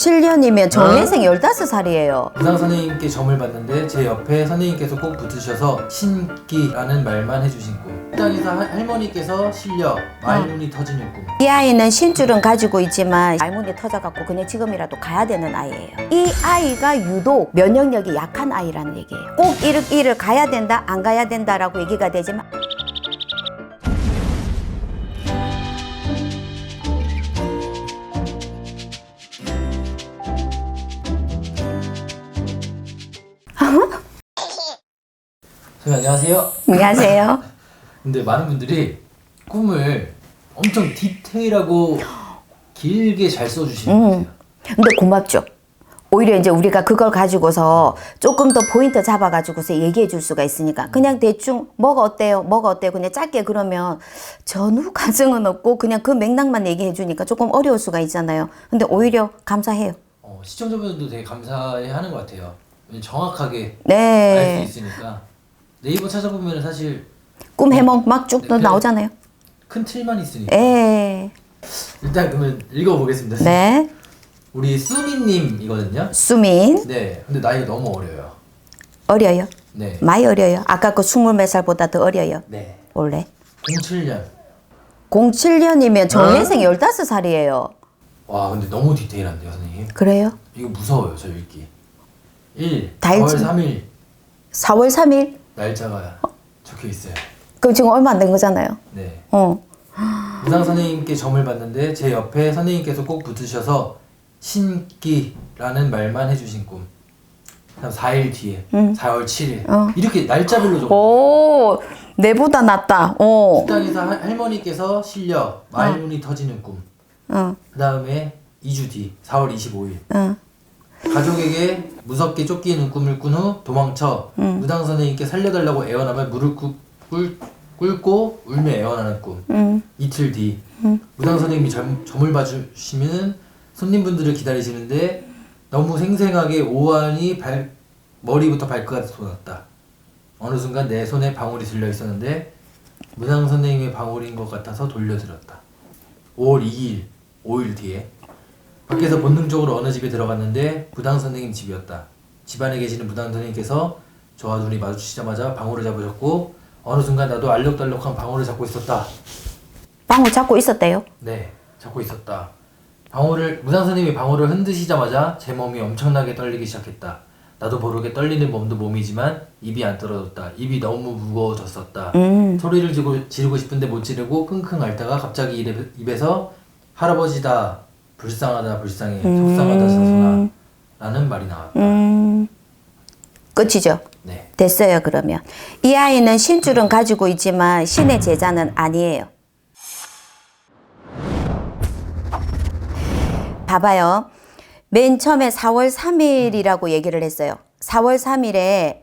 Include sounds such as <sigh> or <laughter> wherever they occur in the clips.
07년이면 정예생 15살이에요. 부상 선생님께 점을 봤는데 제 옆에 선생님께서 꼭 붙으셔서 신기라는 말만 해주신 꿈. 식당에서 할- 할머니께서 실려 말문이 터지는 꿈. 이 아이는 신줄은 가지고 있지만 말문이 터져갖고 그냥 지금이라도 가야 되는 아이예요. 이 아이가 유독 면역력이 약한 아이라는 얘기예요. 꼭 이를, 이를 가야 된다, 안 가야 된다라고 얘기가 되지만 선생님 안녕하세요. 안녕하세요. <laughs> 근데 많은 분들이 꿈을 엄청 디테일하고 길게 잘 써주시는 것 같아요. 근데 고맙죠. 오히려 이제 우리가 그걸 가지고서 조금 더 포인트 잡아가지고서 얘기해 줄 수가 있으니까 그냥 대충 뭐가 어때요? 뭐가 어때요? 그냥 짧게 그러면 전후 <laughs> 과정은 없고 그냥 그 맥락만 얘기해 주니까 조금 어려울 수가 있잖아요. 근데 오히려 감사해요. 어, 시청자분들도 되게 감사해하는 것 같아요. 정확하게 알수 네. 있으니까 네이버 찾아보면 사실 꿈 해몽 막쭉또 네, 나오잖아요. 큰 틀만 있으니까 예. 일단 그러면 읽어보겠습니다. 네. 우리 수미님이거든요. 수민. 네, 근데 나이가 너무 어려요. 어려요. 네, 많이 어려요. 아까 그 스물 몇 살보다 더 어려요. 네. 원래. 07년. 07년이면 정예생 15살이에요. 와, 근데 너무 디테일한데요, 선생님. 그래요? 이거 무서워요, 저 읽기. 1. 다 4월 읽지. 3일 4월 3일? 날짜가 적혀 있어요. 그럼 지금 얼마 안 된 거잖아요. 네. 어. 무상 선생님께 점을 봤는데 제 옆에 선생님께서 꼭 붙으셔서 신기라는 말만 해주신 꿈. 그다음 4일 뒤에 4월 7일 어. 이렇게 날짜별로 적어. 오, 내보다 낫다. 어. 식당에서 할- 할머니께서 실려 말문이 터지는 꿈. 어, 그 다음에 2주 뒤 4월 25일 어. 가족에게 무섭게 쫓기는 꿈을 꾼 후 도망쳐 무당 선생님께 살려달라고 애원하며 무릎 꿇, 꿇, 꿇고 울며 애원하는 꿈. 음. 이틀 뒤 무당 선생님이 점, 점을 봐주시면 손님분들을 기다리시는데 너무 생생하게 오한이 발, 머리부터 발끝까지 돋았다. 어느 순간 내 손에 방울이 들려 있었는데 무당 선생님의 방울인 것 같아서 돌려드렸다. 5월 2일 5일 뒤에 밖에서 본능적으로 어느 집에 들어갔는데 무당 선생님 집이었다. 집안에 계시는 무당 선생님께서 저와 눈이 마주치자마자 방울을 잡으셨고 어느 순간 나도 알록달록한 방울을 잡고 있었다. 방울 잡고 있었대요. 네, 잡고 있었다. 방울을 무당 선생님이 방울을 흔드시자마자 제 몸이 엄청나게 떨리기 시작했다. 나도 모르게 떨리는 몸도 몸이지만 입이 안 떨어졌다. 입이 너무 무거워졌었다. 음. 소리를 지르고, 지르고 싶은데 못 지르고 끙끙 앓다가 갑자기 입에, 입에서 할아버지다 불쌍하다 불쌍해 속상하다 자손아 라는 말이 나왔다. 음. 끝이죠. 네. 됐어요, 그러면. 이 아이는 신줄은 가지고 있지만 신의 제자는 아니에요. 봐봐요. 맨 처음에 4월 3일이라고 얘기를 했어요. 4월 3일에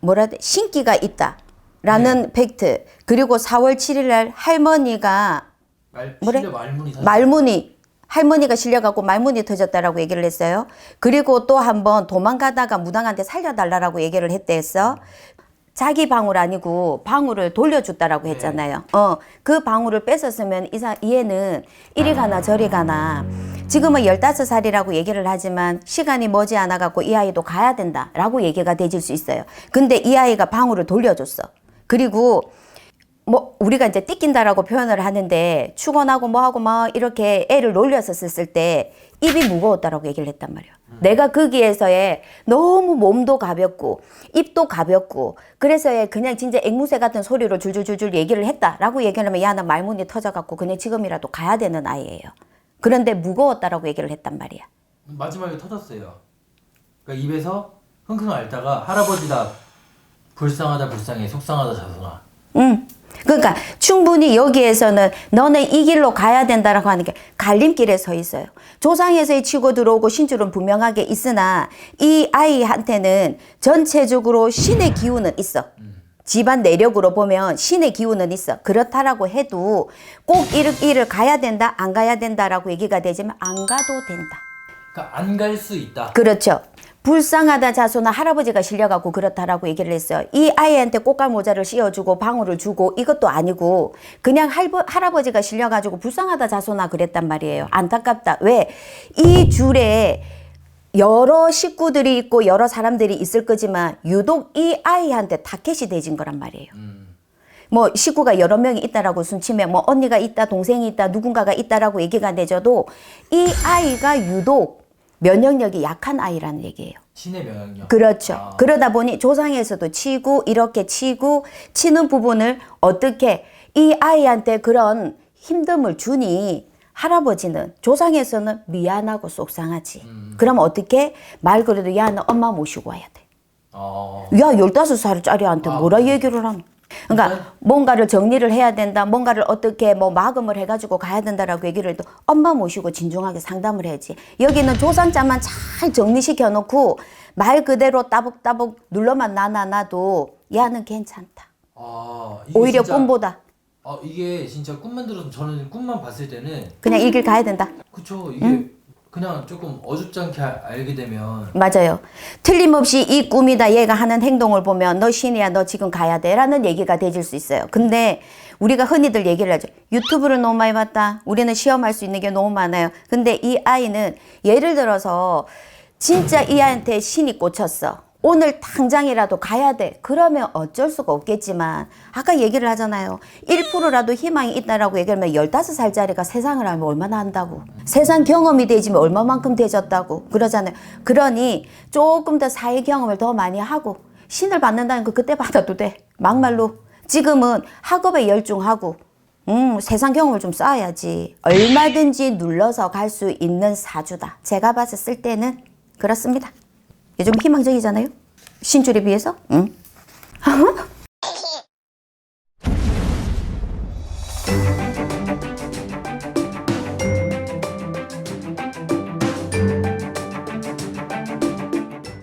뭐라 해야 돼? 신기가 있다. 라는 팩트. 그리고 4월 7일 날 할머니가 말, 뭐래? 말문이 사 말문이 할머니가 실려갖고 말문이 터졌다라고 얘기를 했어요. 그리고 또 한 번 도망가다가 무당한테 살려달라고 얘기를 했대 했어. 자기 방울 아니고 방울을 돌려줬다라고 했잖아요. 어, 그 방울을 뺏었으면 이사, 얘는 이리 가나 저리 가나. 지금은 15살이라고 얘기를 하지만 시간이 머지 않아 갖고 이 아이도 가야 된다라고 얘기가 되질 수 있어요. 근데 이 아이가 방울을 돌려줬어. 그리고 뭐 우리가 이제 띠낀다라고 표현을 하는데 축원하고 뭐하고 막 이렇게 애를 놀렸었을 때 입이 무거웠다라고 얘기를 했단 말이야. 내가 거기에서의 너무 몸도 가볍고 입도 가볍고 그래서의 그냥 진짜 앵무새 같은 소리로 줄줄줄줄 얘기를 했다라고 얘기를 하면 야 나 말문이 터져갖고 그냥 지금이라도 가야 되는 아이예요. 그런데 무거웠다라고 얘기를 했단 말이야. 마지막에 터졌어요. 그러니까 입에서 흥흥 앓다가 할아버지다 불쌍하다 불쌍해 속상하다 자손아. 응. 그러니까 충분히 여기에서는 너는 이 길로 가야 된다라고 하는 게 갈림길에 서 있어요. 조상에서의 치고 들어오고 신줄은 분명하게 있으나 이 아이한테는 전체적으로 신의 기운은 있어. 집안 내력으로 보면 신의 기운은 있어. 그렇다라고 해도 꼭 이를, 이를 가야 된다, 안 가야 된다라고 얘기가 되지만 안 가도 된다. 그러니까 안갈 수 있다. 그렇죠. 불쌍하다 자손아 할아버지가 실려갖고 그렇다라고 얘기를 했어요. 이 아이한테 꽃갈 모자를 씌워주고 방울을 주고 이것도 아니고 그냥 할버, 할아버지가 실려가지고 불쌍하다 자손아 그랬단 말이에요. 안타깝다. 왜? 이 줄에 여러 식구들이 있고 여러 사람들이 있을 거지만 유독 이 아이한테 타켓이 대진 거란 말이에요. 뭐 식구가 여러 명이 있다라고 순치면 뭐 언니가 있다 동생이 있다 누군가가 있다라고 얘기가 되져도 이 아이가 유독 면역력이 약한 아이라는 얘기예요. 신의 명령력. 그렇죠. 아. 그러다 보니 조상에서도 치고 이렇게 치고 치는 부분을 어떻게 이 아이한테 그런 힘듦을 주니 할아버지는 조상에서는 미안하고 속상하지. 그럼 어떻게 말 그래도 야 너 엄마 모시고 와야 돼. 어. 야, 15살짜리한테 아, 뭐라? 얘기를 하노? 그러니까 일단- 뭔가를 정리를 해야 된다. 뭔가를 어떻게 뭐 마금을 해가지고 가야 된다라고 얘기를 해도 엄마 모시고 진중하게 상담을 해야지. 여기는 조상자만 잘 정리시켜 놓고 말 그대로 따북따북 눌러만 놔놔놔도 야는 괜찮다. 아, 이게 오히려 진짜- 꿈보다 아 이게 진짜 꿈만 들어서 저는 꿈만 봤을 때는 그냥 이 길 가야 된다. 그쵸 이게 그냥 조금 어줍지 않게 알- 알게 되면 맞아요. 틀림없이 이 꿈이다 얘가 하는 행동을 보면 너 신이야 너 지금 가야 돼 라는 얘기가 되질 수 있어요. 근데 우리가 흔히들 얘기를 하죠. 유튜브를 너무 많이 봤다. 우리는 시험할 수 있는 게 너무 많아요. 근데 이 아이는 예를 들어서 진짜 이 아이한테 신이 꽂혔어. 오늘 당장이라도 가야 돼. 그러면 어쩔 수가 없겠지만 아까 얘기를 하잖아요. 1%라도 희망이 있다라고 얘기하면 15살짜리가 세상을 알면 얼마나 한다고. 세상 경험이 되지면 얼마만큼 되졌다고. 그러잖아요. 그러니 조금 더 사회 경험을 더 많이 하고 신을 받는다는 거 그때 받아도 돼. 막말로. 지금은 학업에 열중하고 음, 세상 경험을 좀 쌓아야지. 얼마든지 눌러서 갈 수 있는 사주다. 제가 봤을 때는 그렇습니다. 요즘 희망적이잖아요? 신줄에 비해서? 응. <laughs>